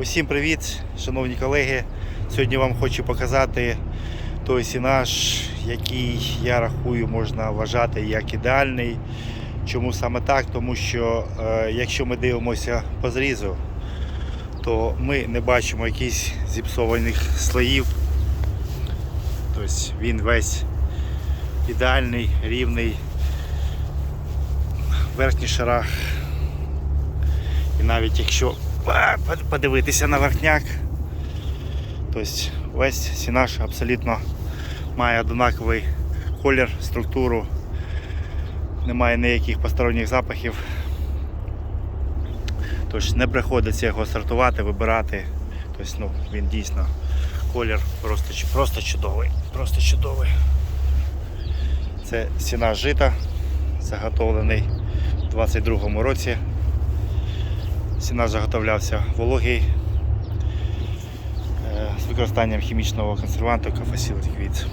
Усім привіт, шановні колеги. Сьогодні вам хочу показати той сінаж, який я рахую можна вважати як ідеальний. Чому саме так? Тому що е, якщо ми дивимося по зрізу, то ми не бачимо якихось зіпсованих слоїв. Тобто він весь ідеальний, рівний. В верхніх шарах і навіть якщо подивитися на верхняк, тобто весь сінаж абсолютно має однаковий колір, структуру, немає ніяких посторонніх запахів. Тож не приходиться його сортувати, вибирати. Тобто, ну, він дійсно колір просто, просто чудовий. Просто чудовий. Це сіна жита, заготовлений у 22-му році. Сінаж заготовлявся вологий е, з використанням хімічного консерванту Facility Quid.